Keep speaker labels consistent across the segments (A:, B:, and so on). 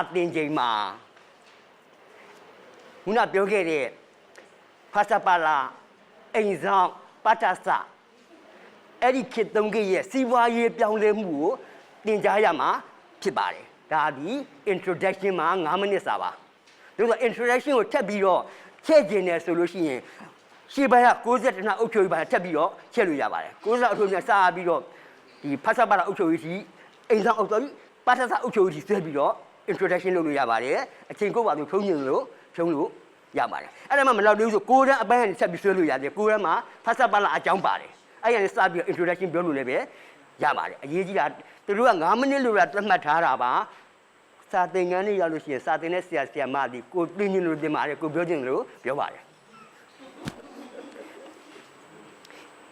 A: စာတင်ချိန်မှာခုနပြောခဲ့တဲ့ဖာစာပါလာအိမ်ဆောင်ပတ္တစအဲ့ဒီခေတ်သုံးခေတ်ရဲ့စီးပွားရေးပြောင်းလဲမှုကိုတင်ကြားရမှာဖြစ်ပါတယ်ဒါဒီ introduction မှာ9မိနစ်စာပါဒါဆို introduction ကိုထပ်ပြီးတော့ချဲ့ကျင်တယ်ဆိုလို့ရှိရင်ရှေ့ပိုင်းက60နှစ်အုပ်ချုပ်ရေးပိုင်းထပ်ပြီးတော့ချဲ့လို့ရပါတယ်60အုပ်ချုပ်ရေးစပြီးတော့ဒီဖတ်စာပါလာအုပ်ချုပ်ရေးကြီးအိမ်ဆောင်အုပ်ချုပ်ရေးပါထစာအုပ်ချုပ်ရေးကြီးဆွဲပြီးတော့ introduction လုပ်လို့ရပါတယ်အချိန်ကိုပါလို့ဖြုံးညင်လို့ဖြုံးလို့ရပါတယ်အဲ့ဒါမှမလောက်သေးဘူးဆိုကိုးတန်းအပိုင်းကနေဆက်ပြီးဆွဲလို့ရတယ်ကိုးတန်းမှာဖတ်စာပါလာအကြောင်းပါတယ်အဲ့ရနေစပြီးတော့ introduction ပြောလို့လည်းပဲရပါတယ်အရေးကြီးတာသူတို့က9မိနစ်လို့သတ်မှတ်ထားတာပါစာသင်ခန်းလေးရောက်လို့ရှိရင်စာသင်တဲ့ဆရာဆရာမဒီကိုသိညင်လို့တင်ပါတယ်ကိုပြောချင်လို့ပြောပါတယ်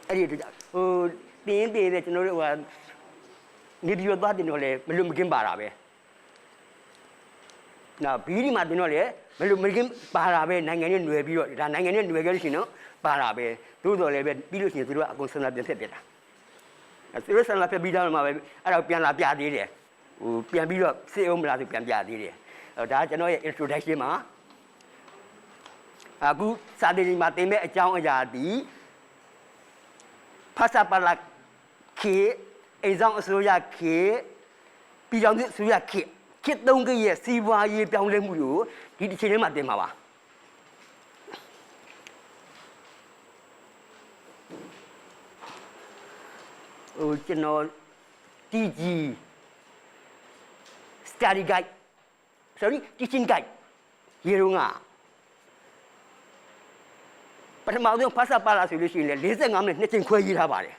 A: အဲ့ဒီတော့ဟိုတင်းတင်းတဲ့ကျွန်တော်တို့ဟိုနေပြီးတော့သွားတင်တော့လေမလို့မကင်းပါတာပဲ နော်ဘီဒီမှာတင်တော့လေမလို့မကင်းပါတာပဲနိုင်ငံနဲ့ຫນွယ်ပြီးတော့ဒါနိုင်ငံနဲ့ຫນွယ်ကြလို့ရှိရင်တော့ပါတာပဲသို့တော်လည်းပဲပြီးလို့ရှိရင်သူတို့ကအကုန်စံလာပြန်ဖြစ်ပြတာအဲသူတို့စံလာပြပြီးတော့မှပဲအဲ့တော့ပြန်လာပြသေးတယ်ဟိုပြန်ပြီးတော့စေအောင်မလားဆိုပြန်ပြသေးတယ်အဲဒါကျွန်တော်ရဲ့ introduction မှာအခုစာတင်မှာတင်မဲ့အကြောင်းအရာဒီဖာစာပါလာခေအိမ်ဆောင်အစိုးရခေပြည်ထောင်စုအစိုးရခေ ခေတ်သုံးခေတ်ရဲ့စီးပွားရေးပြောင်းလဲမှုကိုဒီတစ်ချိန်ထဲမှာတင်ပါပါဟိုကျွန်တော် TG study guide sorry teaching guide ရေတော့ငါပထမဆုံးဖတ်စာပါလာဆိုလို့ရှိရင်လေ45မိနစ်နှစ်ချိန်ခွဲရေးထားပါတယ်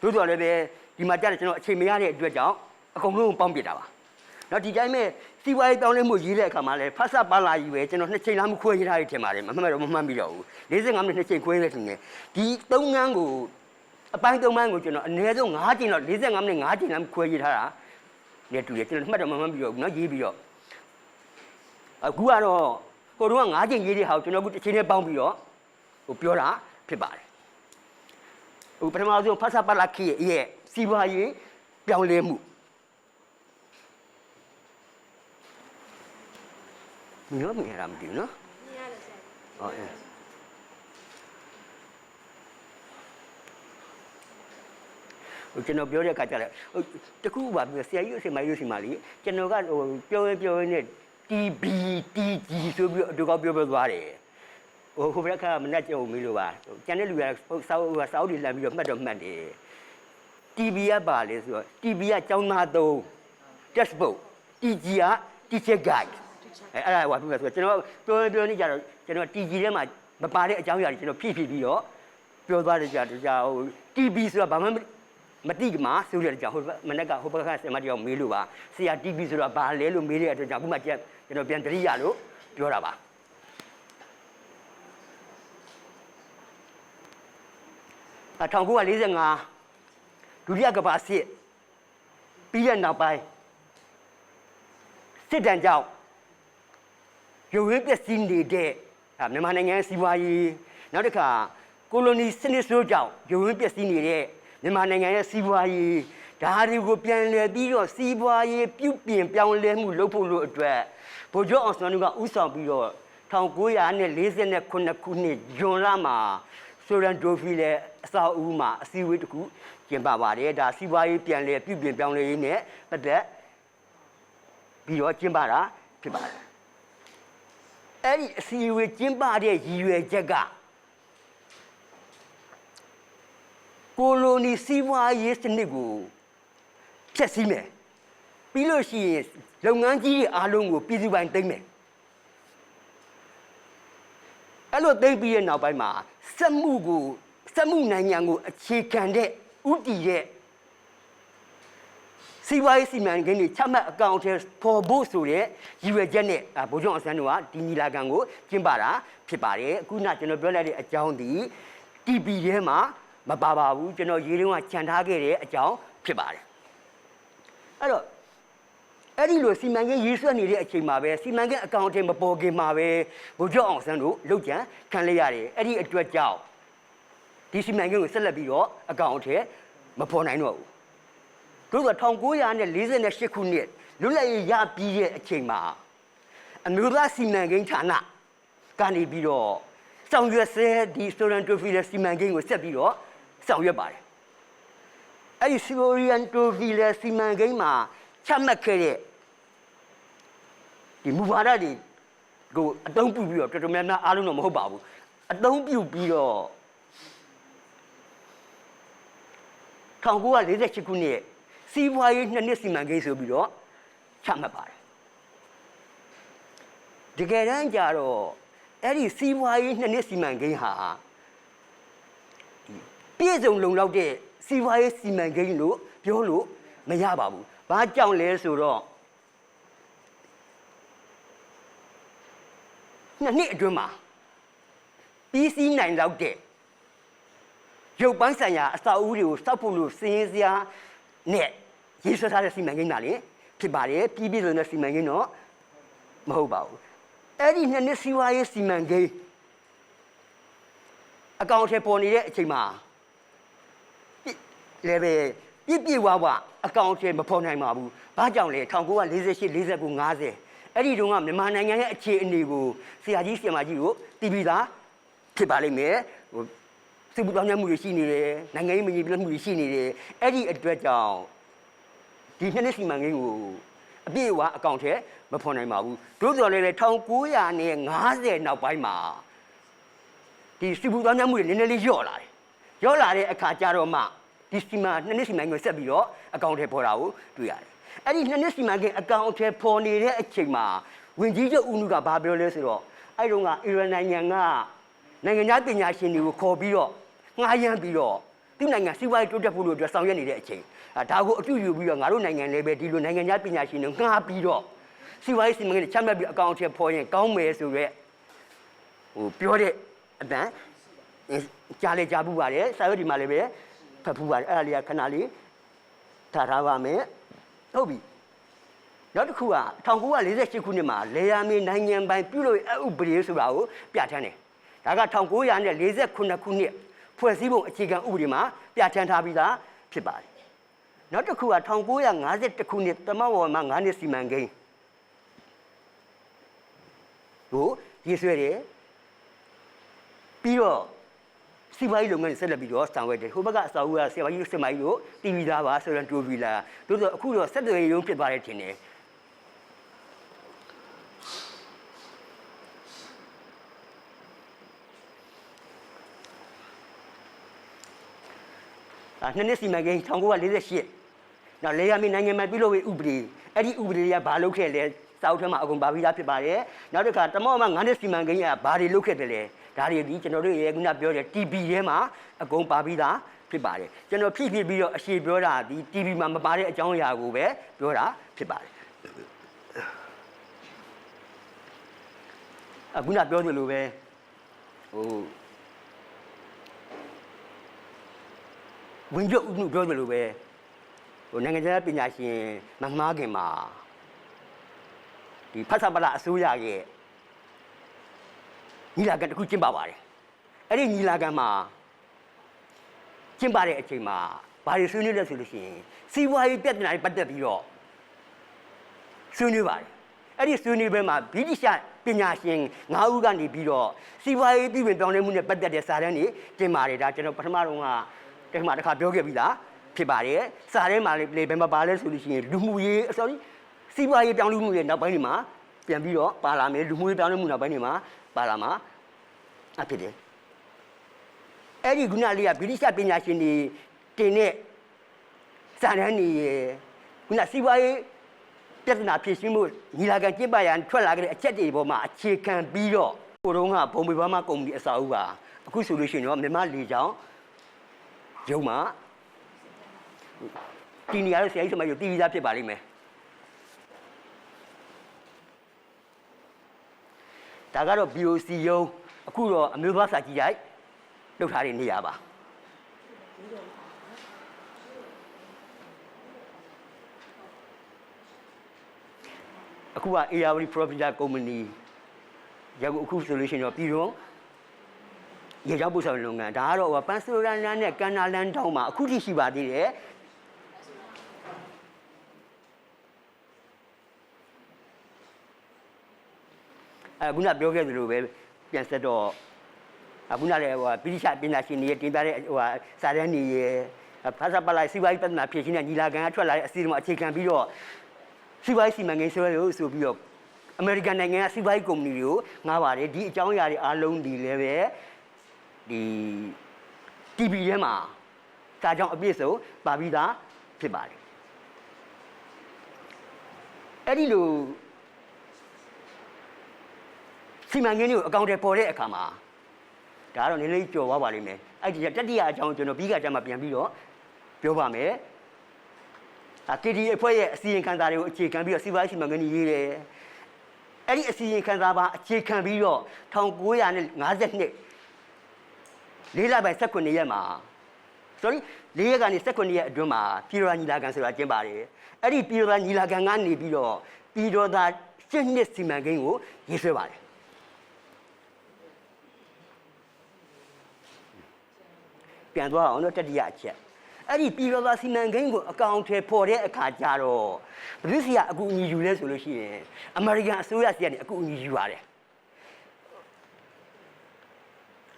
A: တို့တော်လည်းပဲဒီမှာကြားတယ်ကျွန်တော်အချိန်မရတဲ့အတွက်ကြောင့်အကုန်လုံးပေါင်းပြတာပါ နော်ဒီတိုင်းမဲ့စီဝါရေးတောင်းလဲမှုရေးတဲ့အခါမှာလဲဖတ်စာပါလာကြီးပဲကျွန်တော်နှစ်ချိန်လားမခွဲရေးထားရထင်ပါတယ်မမှတ်တော့မမှတ်မိတော့ဘူး45မိနစ်နှစ်ချိန်ခွဲနေတယ်ငယ်ဒီသုံးငန်းကိုအပိုင်းသုံးပိုင်းကိုကျွန်တော်အနည်းဆုံး9ချိန်တော့45မိနစ်9ချိန်လားခွဲရေးထားတာနေတူတယ်ကျွန်တော်မှတ်တော့မမှတ်ပြီးတော့ဘူးနော်ရေးပြီးတော့အခုကတော့ကိုတော့9ချိန်ရေးတဲ့ဟာကိုကျွန်တော်အခုတစ်ချိန်နဲ့ပေါင်းပြီးတော့ဟိုပြောတာဖြစ်ပါတယ်ဟိုပထမဆုံးဖတ်စာပါလာခေရဲ့စီပွားရေးပြောင်းလဲမှု မင်းရောမင်းရမသိဘူးနော်
B: မြင်ရတယ်ဆရာ
A: ဟုတ်အဲဟိုကျွန်တော်ပြောတဲ့အခါကျတော့ဟိုတခုပါပြောဆရာကြီးအစီမကြီးအစီမလေးကျွန်တော်ကဟိုပြောရပြောရနဲ့ TB TG ဆိုပြီးတော့အတူကောက်ပြောပြောသွားတယ်ဟိုဟိုဘက်ကမနဲ့ကြုံမီးလို့ပါကျန်တဲ့လူကစောက်စောက်တွေလမ်းပြီးတော့မှတ်တော့မှတ်တယ် TB ကပါလေဆိုတော့ TB ကကျောင်းသားသုံး textbook TG က teacher guide အဲအဲ့ဒါဟိုပြောဆိုကျွန်တော်ပြောပြောနေကြတော့ကျွန်တော် TG ထဲမှာမပါတဲ့အကြောင်းအရာတွေကျွန်တော်ဖြည့်ဖြည့်ပြီးတော့ပြောသွားတယ်ကြာကြာဟို TB ဆိုတာဘာမှမတိကမှာဆိုတဲ့ကြောင့်ဟိုမနေ့ကဟိုဘက်ကဆရာမတယောက်မေးလို့ပါဆရာ TB ဆိုတာဘာလဲလို့မေးတဲ့အတွက်ကြောင့်အခုမှကျွန်တော်ပြန်တတိယလို့ပြောတာပါအ1945ဒုတိယကမ္ဘာစစ်ပြီးတဲ့နောက်ပိုင်းစစ်တမ်းကြောင့် ရုပ်ရင်းပျက်စီးနေတဲ့အာမြန်မာနိုင်ငံရဲ့စီးပွားရေးနောက်တစ်ခါကိုလိုနီစနစ်ဆိုးကြောင့်ရုပ်ရင်းပျက်စီးနေတဲ့မြန်မာနိုင်ငံရဲ့စီးပွားရေးဒါတွေကိုပြန်လည်ပြီးတော့စီးပွားရေးပြုပြင်ပြောင်းလဲမှုလုပ်ဖို့လို့အတွက်ဗိုလ်ချုပ်အောင်ဆန်းတို့ကဥဆောင်ပြီးတော့1949ခုနှစ်ဂျွန်လမှာဆိုရန်ဒိုဖီလည်းအစာအုပ်မှာအစည်းအဝေးတစ်ခုကျင်းပပါတယ်ဒါစီးပွားရေးပြန်လည်ပြုပြင်ပြောင်းလဲရေးနဲ့ပတ်သက်ပြီးတော့ကျင်းပတာဖြစ်ပါတယ် အဲ့ဒီအစီအဝေးကျင်းပတဲ့ရည်ရွယ်ချက်ကကိုလိုနီစီးပွားရေးစနစ်ကိုဖျက်ဆီးမယ်ပြီးလို့ရှိရင်လုပ်ငန်းကြီးတွေအားလုံးကိုပြည်သူပိုင်သိမ်းမယ်အဲ့လိုသိမ်းပြီးရဲ့နောက်ပိုင်းမှာစက်မှုကိုစက်မှုနိုင်ငံကိုအခြေခံတဲ့ဥတီတဲ့ စီးပွားရေးစီမံကိန်းတွေချမှတ်အကောင့်ထဲပေါ်ဖို့ဆိုတဲ့ရည်ရွယ်ချက်နဲ့အာဗိုလ်ချုပ်အောင်ဆန်းတို့ကဒီညီလာခံကိုကျင်းပတာဖြစ်ပါတယ်အခုနကျွန်တော်ပြောလိုက်တဲ့အကြောင်းဒီ TP ထဲမှာမပါပါဘူးကျွန်တော်ရေးတုန်းကခြံထားခဲ့တဲ့အကြောင်းဖြစ်ပါတယ်အဲ့တော့အဲ့ဒီလိုစီမံကိန်းရေးဆွဲနေတဲ့အချိန်မှာပဲစီမံကိန်းအကောင့်ထဲမပေါ်ခင်မှာပဲဗိုလ်ချုပ်အောင်ဆန်းတို့လောက်ကျန်ခံလိုက်ရတယ်အဲ့ဒီအတွက်ကြောင့်ဒီစီမံကိန်းကိုဆက်လက်ပြီးတော့အကောင့်ထဲမပေါ်နိုင်တော့ဘူး တို့က1948ခုနှစ်လွတ်လပ်ရေးရပြီးတဲ့အချိန်မှာအမျိုးသားစီမံကိန်းဌာနကနေပြီးတော့ဆောင်ရွက်ဆဲဒီစတိုရန်တိုဖီလစီမံကိန်းကိုဆက်ပြီးတော့ဆောင်ရွက်ပါတယ်အဲ့ဒီစတိုရန်တိုဖီလစီမံကိန်းမှာချမှတ်ခဲ့တဲ့ဒီမူဝါဒတွေကိုအသုံးပြုပြီးတော့တော်တော်များများအားလုံးတော့မဟုတ်ပါဘူးအသုံးပြုပြီးတော့1948ခုနှစ် စီးပွားရေးနှစ်နှစ်စီမံကိန်းဆိုပြီးတော့ချမှတ်ပါတယ်တကယ်တမ်းကျတော့အဲ့ဒီစီးပွားရေးနှစ်နှစ်စီမံကိန်းဟာပြည့်စုံလုံလောက်တဲ့စီးပွားရေးစီမံကိန်းလို့ပြောလို့မရပါဘူး။ဘာကြောင့်လဲဆိုတော့နှစ်နှစ်အတွင်းမှာပြီးစီးနိုင်လောက်တဲ့ရုပ်ပန်းဆိုင်ရာအစာအုပ်တွေကိုစောက်ဖို့လို့စင်းစရာ နဲ့ရေးဆွဲထားတဲ့စီမံကိန်းတာလေဖြစ်ပါတယ်ပြည်ပြည်စုံတဲ့စီမံကိန်းတော့မဟုတ်ပါဘူးအဲ့ဒီနှစ်နှစ်စီဝါရေးစီမံကိန်းအကောင့်ထဲပေါ်နေတဲ့အချိန်မှာလေပဲပြည့်ပြည့်ဝဝအကောင့်ထဲမပေါ်နိုင်ပါဘူးဘာကြောင့်လဲ1948 49 50အဲ့ဒီတုန်းကမြန်မာနိုင်ငံရဲ့အခြေအနေကိုဆရာကြီးဆရာမကြီးတို့တည်ပြီးသားဖြစ်ပါလိမ့်မယ်ဟို စိတ်ပူတောင်းတမှုတွေရှိနေတယ်နိုင်ငံရေးမညီပြတ်မှုတွေရှိနေတယ်အဲ့ဒီအတွက်ကြောင့်ဒီနှစ်နှစ်စီမံကိန်းကိုအပြည့်အဝအကောင့်ထဲမဖော်နိုင်ပါဘူးတို့တော်လည်း1950နောက်ပိုင်းမှာဒီစိတ်ပူတောင်းတမှုတွေနည်းနည်းလေးလျော့လာတယ်လျော့လာတဲ့အခါကျတော့မှဒီစီမံနှစ်နှစ်စီမံကိန်းကိုဆက်ပြီးတော့အကောင့်ထဲပေါ်တာကိုတွေ့ရတယ်အဲ့ဒီနှစ်နှစ်စီမံကိန်းအကောင့်ထဲပေါ်နေတဲ့အချိန်မှာဝင်ကြီးချုပ်ဦးနုကဘာပြောလဲဆိုတော့အဲ့တုန်းကအီရန်နိုင်ငံကနိုင်ငံသားပညာရှင်တွေကိုခေါ်ပြီးတော့ ငှားရမ်းပြီးတော့သူ့နိုင်ငံစီးပွားရေးတိုးတက်ဖို့လို့အတွက်ဆောင်ရွက်နေတဲ့အချိန်အဲဒါကိုအပြုယူပြီးတော့ငါတို့နိုင်ငံလည်းပဲဒီလိုနိုင်ငံသားပညာရှင်တွေငှားပြီးတော့စီးပွားရေးစီမံကိန်းတွေချမှတ်ပြီးအကောင့်အထည်ဖော်ရင်ကောင်းမယ်ဆိုရက်ဟိုပြောတဲ့အတန်ကြားလေကြားပူပါတယ်စာရွက်ဒီမှာလည်းပဲဖတ်ပူပါတယ်အဲ့ဒါလေးကခဏလေးထားထားပါမယ်ဟုတ်ပြီနောက်တစ်ခုက1948ခုနှစ်မှာလေယာမီနိုင်ငံပိုင်ပြုလို့အဥပဒေဆိုတာကိုပြဋ္ဌာန်းတယ်ဒါက1948ခုနှစ် ဖွဲ့စည်းပုံအခြေခံဥပဒေမှာပြဋ္ဌာန်းထားပြီးသားဖြစ်ပါတယ်။နောက်တစ်ခုက1951ခုနှစ်တမဝေါ်မှာ9နှစ်စီမံကိန်းကိုရေးဆွဲတယ်ပြီးတော့စီပွားရေးလုပ်ငန်းတွေဆက်လက်ပြီးတော့ဆောင်ရွက်တယ်ဟိုဘက်ကအစာအုပ်ကစီပွားရေးစမိုင်းတို့တီဗီသားပါဆိုတော့တိုဗီလာတို့ဆိုအခုတော့ဆက်သွယ်ရေးရုံးဖြစ်သွားတယ်ထင်တယ် နှစ်နှစ်စီမံကိန်း1948နောက်လေယာမီနိုင်ငံမှာပြုလုပ်ရေးဥပဒေအဲ့ဒီဥပဒေတွေကဘာလုပ်ခဲ့လဲစာအုပ်ထဲမှာအကုန်ပါပြီးသားဖြစ်ပါတယ်နောက်တစ်ခါတမော့မှာ9နှစ်စီမံကိန်းကဘာတွေလုပ်ခဲ့တယ်လဲဒါတွေဒီကျွန်တော်တို့ရေခုနပြောတဲ့ TB ထဲမှာအကုန်ပါပြီးသားဖြစ်ပါတယ်ကျွန်တော်ဖြည့်ဖြည့်ပြီးတော့အရှိပြောတာဒီ TB မှာမပါတဲ့အကြောင်းအရာကိုပဲပြောတာဖြစ်ပါတယ်အခုနပြောသလိုပဲဟို ဝင်ချုပ်ဦးမှုပြောသလိုပဲဟိုနိုင်ငံခြားပညာရှင်မမှားခင်မှာဒီဖတ်စာပလာအစိုးရရဲ့ညီလာခံတစ်ခုကျင်းပပါတယ်အဲ့ဒီညီလာခံမှာကျင်းပတဲ့အချိန်မှာဘာတွေဆွေးနွေးလဲဆိုလို့ရှိရင်စီးပွားရေးပြဿနာတွေပတ်သက်ပြီးတော့ဆွေးနွေးပါတယ်အဲ့ဒီဆွေးနွေးပွဲမှာဗြိတိရှပညာရှင်၅ဦးကနေပြီးတော့စီးပွားရေးပြည်ပပြောင်းလဲမှုနဲ့ပတ်သက်တဲ့စာတမ်းတွေတင်ပါတယ်ဒါကျွန်တော်ပထမတော့က တခါမှတစ်ခါပြောခဲ့ပြီလားဖြစ်ပါတယ်စာထဲမှာလေဘယ်မှာပါလဲဆိုလို့ရှိရင်လူမှုရေး sorry စီးပွားရေးပြောင်းလဲမှုရဲ့နောက်ပိုင်းတွေမှာပြန်ပြီးတော့ပါလာမယ်လူမှုရေးပြောင်းလဲမှုနောက်ပိုင်းတွေမှာပါလာမှာအဖြစ်တယ်အဲ့ဒီခုနလေးကဗြိတိရှပညာရှင်တွေတင်တဲ့စာတမ်းတွေရယ်ခုနစီးပွားရေးပြဿနာဖြေရှင်းမှုညီလာခံကျင်းပရန်ထွက်လာခဲ့တဲ့အချက်တွေပေါ်မှာအခြေခံပြီးတော့ကိုတုံးကဘုံဘီဘာမကုမ္ပဏီအစာအုပ်ပါအခုဆိုလို့ရှိရင်တော့မြန်မာလေကြောင်း ရုံမှာဒီနေရာလို့ဆရာကြီးစမကြီးကိုတည်ပြီးသားဖြစ်ပါလိမ့်မယ်ဒါကတော့ BOC ရုံးအခုတော့အမျိုးသားစာကြည့်ရိုက်လုပ်ထားတဲ့နေရာပါအခုက ARV Provider Company ရအခုအခုဆိုလို့ရှိရင်တော့ပြည်တော် ရေကြောင်းပို့ဆောင်လုပ်ငန်းဒါကတော့ပန်စလိုရန်လန်းနဲ့ကန်နာလန်းတောင်းမှာအခုထိရှိပါသေးတယ်အခုနပြောခဲ့သလိုပဲပြန်ဆက်တော့အခုနလည်းဟိုပိဋိရှပညာရှင်တွေတင်ပြတဲ့ဟိုစာတန်းတွေရဖတ်စာပလိုက်စီဝိုင်းပြဿနာဖြေရှင်းတဲ့ညီလာခံကထွက်လာတဲ့အစီအစဉ်မှာအခြေခံပြီးတော့စီဝိုင်းစီမံကိန်းဆွဲလို့ဆိုပြီးတော့အမေရိကန်နိုင်ငံကစီဝိုင်းကုမ္ပဏီတွေကိုငှားပါတယ်ဒီအကြောင်းအရာတွေအားလုံးဒီလည်းပဲ ဒီ TV ထဲမှာစာကြောင်းအပြည့်စုံပါပြီးသားဖြစ်ပါတယ်အဲ့ဒီလိုစီမံကိန်းတွေကိုအကောင့်တွေပေါ်တဲ့အခါမှာဒါကတော့နည်းနည်းကြော်သွားပါလိမ့်မယ်အဲ့ဒီတတိယအကြောင်းကျွန်တော်ပြီးကကြမှာပြန်ပြီးတော့ပြောပါမယ်အ KD အဖွဲ့ရဲ့အစီရင်ခံစာတွေကိုအခြေခံပြီးတော့စီးပွားရေးစီမံကိန်းကြီးရေးတယ်အဲ့ဒီအစီရင်ခံစာပါအခြေခံပြီးတော့1952 လေးလပိုင်း18ရက်မှာ sorry လေးရက်ကနေ18ရက်အတွင်းမှာပြည်တော်ညီလာခံဆိုတာကျင်းပါတယ်အဲ့ဒီပြည်တော်ညီလာခံကနေပြီးတော့ပြည်တော်သားရှင်းနှစ်စီမံကိန်းကိုရေးဆွဲပါတယ်ပြန်သွားအောင်တော့တတိယအချက်အဲ့ဒီပြည်တော်သားစီမံကိန်းကိုအကောင့်ထဲပေါ်တဲ့အခါကျတော့ဘယ်သူစီကအကူအညီယူလဲဆိုလို့ရှိရင်အမေရိကန်အစိုးရစီကနေအကူအညီယူပါတယ်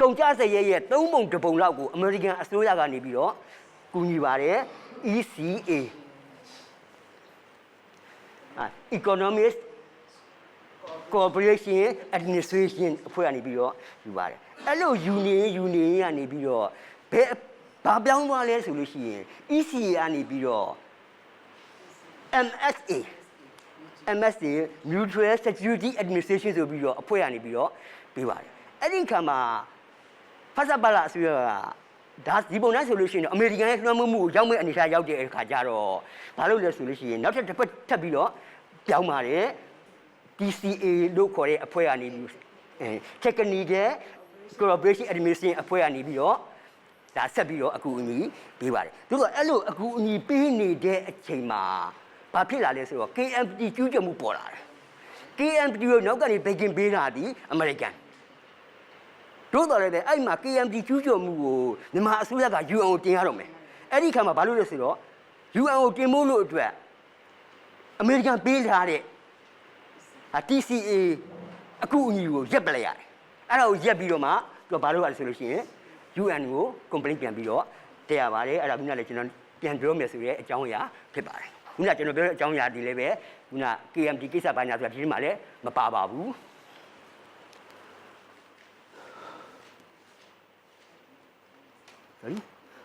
A: ကုန်ကြစရဲရဲ့သုံးပုံတစ်ပုံလောက်ကိုအမေရိကန်အစိုးရကနေပြီးတော့ကူညီပါတယ် ECA အာ Economic Cooperation Administration အဖွဲ့ကနေပြီးတော့ယူပါတယ်အဲ့လိုယူနေယူနေကနေပြီးတော့ဘယ်ဘာပြောင်းသွားလဲဆိုလို့ရှိရင် ECA ကနေပြီးတော့ MSA MSA Mutual Security Administration ဆိုပြီးတော့အဖွဲ့ကနေပြီးတော့ပေးပါတယ်အဲ့ဒီခါမှာ ဖတ်စပ်ပါလာအစိုးရကဒါဒီပုံနဲ့ဆိုလို့ရှိရင်တော့အမေရိကန်ရဲ့လွှမ်းမိုးမှုကိုရောက်မဲ့အနေအထားရောက်တဲ့အခါကျတော့ဘာလို့လဲဆိုလို့ရှိရင်နောက်ထပ်တစ်ပတ်ထပ်ပြီးတော့ပြောင်းပါတယ် TCA လို့ခေါ်တဲ့အဖွဲ့ကနေပြီးအဲ Technical Cooperation Administration အဖွဲ့ကနေပြီးတော့ဒါဆက်ပြီးတော့အကူအညီပေးပါတယ်သူတို့အဲ့လိုအကူအညီပေးနေတဲ့အချိန်မှာဘာဖြစ်လာလဲဆိုတော့ KMT ကျူးကျော်မှုပေါ်လာတယ် KMT ကိုနောက်ကနေဘေကင်ပေးတာဒီအမေရိကန် တို့တော်လည်းပဲအဲ့မှာ KMT ကျူးကျော်မှုကိုမြန်မာအစိုးရက UN ကိုတင်ရတော့မယ်အဲ့ဒီခါမှာဘာလို့လဲဆိုတော့ UN ကိုတင်ဖို့လို့အတွက်အမေရိကန်ပေးထားတဲ့အာ TCA အကူအညီကိုရက်ပလိုက်ရတယ်အဲ့ဒါကိုရက်ပြီးတော့မှသူကဘာလုပ်ရလဲဆိုလို့ရှိရင် UN ကို complaint ပြန်ပြီးတော့တက်ရပါတယ်အဲ့ဒါခုနလည်းကျွန်တော်ပြန်ပြောမယ်ဆိုရဲအကြောင်းအရာဖြစ်ပါတယ်ခုနကျွန်တော်ပြောတဲ့အကြောင်းအရာဒီလည်းပဲခုန KMT ကိစ္စပိုင်းညာဆိုတာဒီမှာလည်းမပါပါဘူး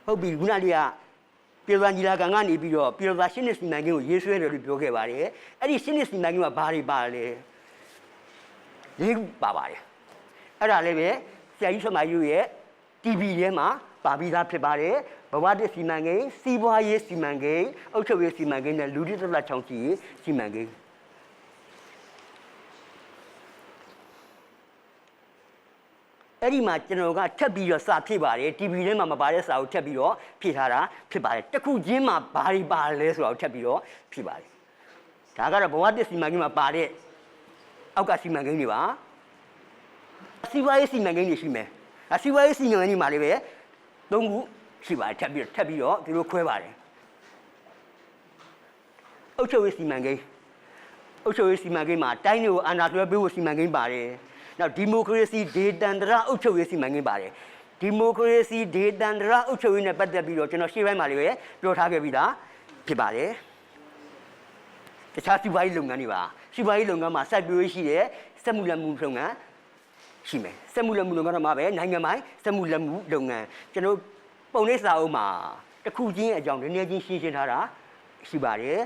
A: ဟုတ်ပြီခုနလေးကပြည်တော်ညီလာခံကနေပြီးတော့ပြည်တော်ရှင်းနေစီမံကိန်းကိုရေးဆွဲတယ်လို့ပြောခဲ့ပါတယ်အဲ့ဒီရှင်းနေစီမံကိန်းကဘာတွေပါလဲလေးခုပါပါတယ်အဲ့ဒါလည်းပဲဆရာကြီးဆွမ်းမယူရဲ့ TV ထဲမှာပါပြီးသားဖြစ်ပါတယ်ဘဝတည်းစီမံကိန်းစီးပွားရေးစီမံကိန်းအုပ်ချုပ်ရေးစီမံကိန်းနဲ့လူတိတက်လက်ချောင်းကြည့်စီမံကိန်း အဲ့ဒီမှာကျွန်တော်ကထပ်ပြီးတော့စာဖြည့်ပါတယ် TV ထဲမှာမပါတဲ့စာကိုထပ်ပြီးတော့ဖြည့်ထားတာဖြစ်ပါတယ်တစ်ခုချင်းမှာဘာတွေပါလဲဆိုတာကိုထပ်ပြီးတော့ဖြည့်ပါတယ်ဒါကတော့ဘဝတည်းစီမံကိန်းမှာပါတဲ့အောက်ကစီမံကိန်းတွေပါစီးပွားရေးစီမံကိန်းတွေရှိမယ်အစီးပွားရေးစီမံကိန်းတွေမှာလည်းပဲသုံးခုရှိပါတယ်ထပ်ပြီးတော့ထပ်ပြီးတော့ဒီလိုခွဲပါတယ်အုပ်ချုပ်ရေးစီမံကိန်းအုပ်ချုပ်ရေးစီမံကိန်းမှာတိုင်းတွေကိုအာဏာလွှဲပေးဖို့စီမံကိန်းပါတယ် နောက်ဒီမိုကရေစီဒေသန္တရအုပ်ချုပ်ရေးစီမံကိန်းပါတယ်ဒီမိုကရေစီဒေသန္တရအုပ်ချုပ်ရေးနဲ့ပတ်သက်ပြီးတော့ကျွန်တော်ရှေ့ပိုင်းမှာလည်းပဲပြောထားခဲ့ပြီးသားဖြစ်ပါတယ်တခြားစီးပွားရေးလုပ်ငန်းတွေပါစီးပွားရေးလုပ်ငန်းမှာစိုက်ပျိုးရေးရှိတယ်စက်မှုလက်မှုလုပ်ငန်းရှိမယ်စက်မှုလက်မှုလုပ်ငန်းတော့မှာပဲနိုင်ငံပိုင်းစက်မှုလက်မှုလုပ်ငန်းကျွန်တော်ပုံလေးစာအုပ်မှာတစ်ခုချင်းအကြောင်းနည်းနည်းချင်းရှင်းရှင်းထားတာရှိပါတယ်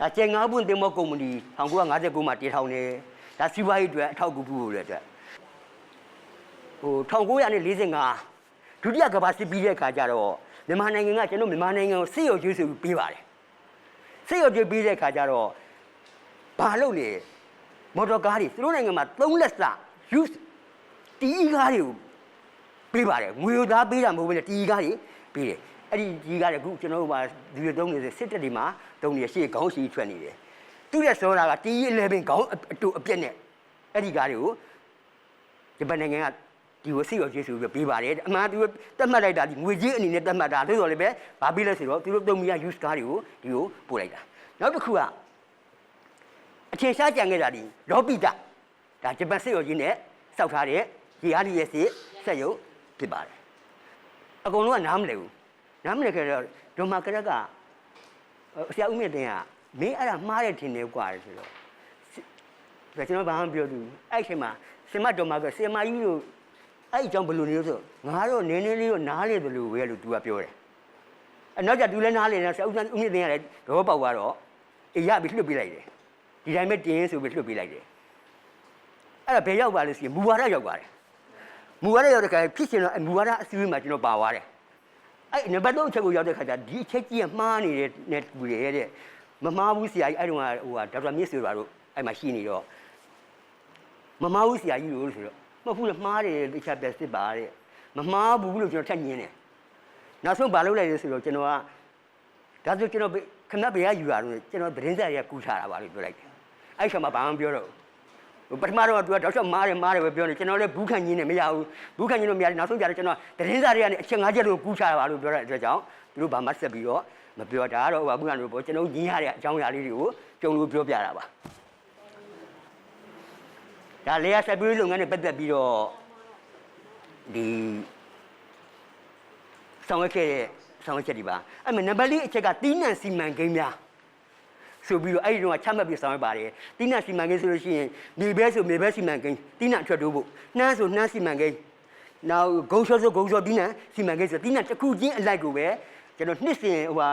A: ဒါကျန်ငါးပွင့်တင်မောကုမ္ပဏီ1959မှာတည်ထောင်တယ် ဒါစီးပွားရေးအတွက်အထောက်အကူပြုလို့လည်းအတွက်ဟို1945ဒုတိယကမ္ဘာစစ်ပြီးတဲ့အခါကျတော့မြန်မာနိုင်ငံကကျွန်တော်မြန်မာနိုင်ငံကိုစစ်ရုပ်ကျွေးဆိုပြီးပေးပါတယ်စစ်ရုပ်ကျွေးပေးတဲ့အခါကျတော့ဘာလုပ်လဲမော်တော်ကားတွေသူတို့နိုင်ငံမှာ3လက်စ use တီးကားတွေကိုပေးပါတယ်ငွေသားပေးတာမဟုတ်ဘူးလေတီးကားတွေပေးတယ်အဲ့ဒီတီးကားတွေအခုကျွန်တော်တို့မှာဒီလိုတုံးနေစစ်တပ်တွေမှာတုံးနေရှေ့ခေါင်းရှိထွက်နေတယ် သူ့ရဲ့စောတာကတီး11 ခေါင်းအတူအပြက်နဲ့အဲ့ဒီကားတွေကိုဂျပန်နိုင်ငံကဒီကိုစိတ်ရောကျေးဇူးပြီးပေးပါတယ်အမှန်သူတတ်မှတ်လိုက်တာဒီငွေကြီးအနေနဲ့တတ်မှတ်တာဒါဆိုတော့လည်းပဲဘာပေးလဲဆိုတော့သူတို့တုံးမီရ use ကားတွေကိုဒီကိုပို့လိုက်တာနောက်တစ်ခုကအထင်ရှားကြံခဲ့တာဒီလောပိတဒါဂျပန်စစ်ရောကြီးနဲ့စောက်ထားတဲ့ရေအားကြီးရဲ့စစ်စက်ရုံဖြစ်ပါတယ်အကုန်လုံးကနားမလည်ဘူးနားမလည်ကြတော့ဒိုမာကရက်ကဆရာဦးမြင့်တင်က မင်းအဲ့ဒါမှားတယ်ထင်တယ်ကွာဆိုတော့ဒါကျွန်တော်ဘာမှမပြောဘူးအဲ့ချိန်မှာစင်မဒိုမာကစင်မကြီးတို့အဲ့အကြောင်းဘယ်လိုနေလို့ဆိုငါတော့နင်းနင်းလေးတော့နားလေတယ်လို့ပဲလို့သူကပြောတယ်အနောက်ကျသူလည်းနားလေနေဆရာဦးဦးမြင့်တင်ကလည်းတော့ပေါက်သွားတော့အေးရပြီလွှတ်ပြလိုက်တယ်ဒီတိုင်းပဲတင်းဆိုပြီးလွှတ်ပြလိုက်တယ်အဲ့ဒါဘယ်ရောက်ပါလဲဆိုရင်မူဝါဒရောက်ပါတယ်မူဝါဒရောက်တဲ့ခါဖြစ်ရှင်တော့မူဝါဒအစည်းအဝေးမှာကျွန်တော်ပါသွားတယ်အဲ့နံပါတ်3အချက်ကိုရောက်တဲ့ခါကျဒီအချက်ကြီးကမှားနေတဲ့နဲ့တူတယ်တဲ့ မမှားဘူးဆရာကြီးအဲ့တုန်းကဟိုဟာဒေါက်တာမြင့်ဆွေပါတို့အဲ့မှာရှိနေတော့မမှားဘူးဆရာကြီးလို့ဆိုတော့မဟုတ်ဘူးလေမှားတယ်တခြားပဲစစ်ပါတဲ့မမှားဘူးလို့ကျွန်တော်ထက်ညင်းတယ်နောက်ဆုံးဘာလုပ်လိုက်လဲဆိုတော့ကျွန်တော်ကဒါဆိုကျွန်တော်ခဏဘယ်ကယူရတော့ကျွန်တော်သတင်းစာတွေကကူးထားတာပါလို့ပြောလိုက်တယ်အဲ့ချိန်မှာဘာမှမပြောတော့ဘူးပထမတော့သူကတောက်လျှောက်မားတယ်မားတယ်ပဲပြောနေကျွန်တော်လည်းဘူးခံကြီးနေမရဘူးဘူးခံကြီးလို့မရတယ်နောက်ဆုံးကြတော့ကျွန်တော်သတင်းစာတွေကနေအချက်၅ချက်လို့ကူးချတာပါလို့ပြောတဲ့အတွက်ကြောင့်သူတို့ဘာမှဆက်ပြီးတော့ မပြောတာတော့ဟိုကဘူးခံလို့ပေါ့ကျွန်တော်ညီးရတဲ့အကြောင်းအရာလေးတွေကိုကြုံလို့ပြောပြတာပါဒါလေယာဆက်ပြီးလုပ်ငန်းနဲ့ပတ်သက်ပြီးတော့ဒီဆောင်ရွက်ခဲ့တဲ့ဆောင်ရွက်ချက်ဒီပါအဲ့မှာနံပါတ်၄အချက်ကတီးနှံစီမံကိန်းများဆိုပြီးတော့အဲ့ဒီတော့ချမှတ်ပြီးဆောင်ရွက်ပါတယ်တိနစီမံကိန်းဆိုလို့ရှိရင်မြေဘဲဆိုမြေဘဲစီမံကိန်းတိနအထွက်တိုးဖို့နှမ်းဆိုနှမ်းစီမံကိန်းနောက်ဂုံချောဆိုဂုံချောတိနစီမံကိန်းဆိုတိနတစ်ခုချင်းအလိုက်ကိုပဲ ကျွန်တော်နှစ်စဉ်ဟိုဟာ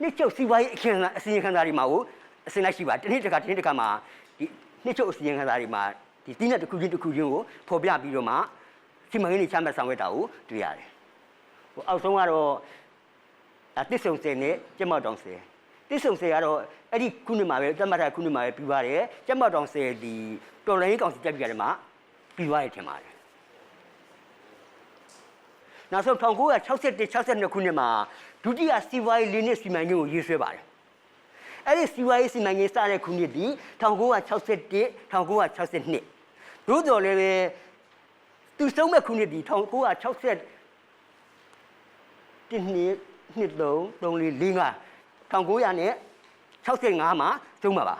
A: နှစ်ချုပ်စီးပွားရေးအခင်းအစီရင်ခံစာတွေမှာကိုအစင်လိုက်ရှိပါတစ်နှစ်တစ်ခါတစ်နှစ်တစ်ခါမှာဒီနှစ်ချုပ်အစီရင်ခံစာတွေမှာဒီတိနတစ်ခုချင်းတစ်ခုချင်းကိုဖော်ပြပြီးတော့မှစီမံကိန်းတွေချမှတ်ဆောင်ရွက်တာကိုတွေ့ရတယ်ဟိုအောက်ဆုံးကတော့အတစ်ဆုံစင်နဲ့ကျမတောင်စင်တိဆုံဆယ်ကတော့အဲ့ဒီခုနှစ်မှာပဲတတ်မှတ်တဲ့ခုနှစ်မှာပဲပြီးပါတယ်ကျက်မောက်တောင်ဆယ်ဒီတော်လိုင်းကောင်စီတက်ပြီးကြတယ်မှာပြီးသွားရထင်ပါတယ် နောက်ဆုံး1961 62ခုနှစ်မှာဒုတိယစီဝိုင်းလေးနှစ်စီမံကိန်းကိုရေးဆွဲပါတယ်အဲ့ဒီစီဝိုင်းစီမံကိန်းစတဲ့ခုနှစ်ဒီ1961 1962တို့တော်လည်းပဲသူဆုံးမဲ့ခုနှစ်ဒီ1960တစ်နှစ်နှစ်သုံးသုံးလေးလေးငါ1900နဲ့65မှာသုံးပါပါ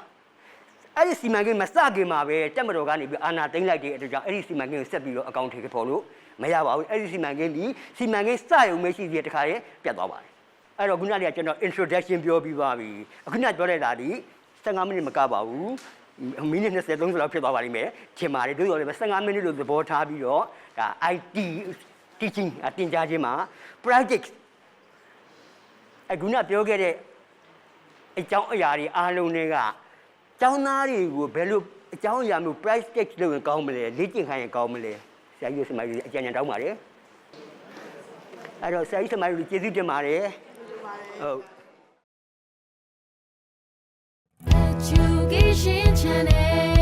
A: အဲ့ဒီစီမံကိန်းမစခင်မှာပဲတက်မတော်ကနေပြီးအာဏာသိမ်းလိုက်တဲ့အတွက်ကြောင့်အဲ့ဒီစီမံကိန်းကိုဆက်ပြီးတော့အကောင့်ထေပေါ်လို့ မရပါဘူးအဲ့ဒီစီမံကိန်းဒီစီမံကိန်းစရုံမရှိသေးတဲ့တခါရဲပြတ်သွားပါတယ်အဲ့တော့ခုနကကျွန်တော် introduction ပြောပြီးသွားပြီအခုနပြောလိုက်တာဒီ15မိနစ်မကပါဘူးမိနစ်20 30လောက်ဖြစ်သွားပါလိမ့်မယ်ထင်ပါတယ်တို့ရောလည်း15မိနစ်လို့သဘောထားပြီးတော့ဒါ IT teaching အတင်ကြားခြင်းမှာ project အခုနပြောခဲ့တဲ့အကြောင်းအရာတွေအားလုံးတွေကကျောင်းသားတွေကိုဘယ်လိုအကြောင်းအရာမျိုး price tag လုပ်ရင်ကောင်းမလဲလေ့ကျင့်ခိုင်းရင်ကောင်းမလဲဆ ရာကြီးဆရာမကြီးအကြံဉာဏ်တောင်းပါတယ်အဲ့တော့ဆရာကြီးဆရာမကြီးကျေးဇူးတင်ပါတယ်ဟုတ် Education Channel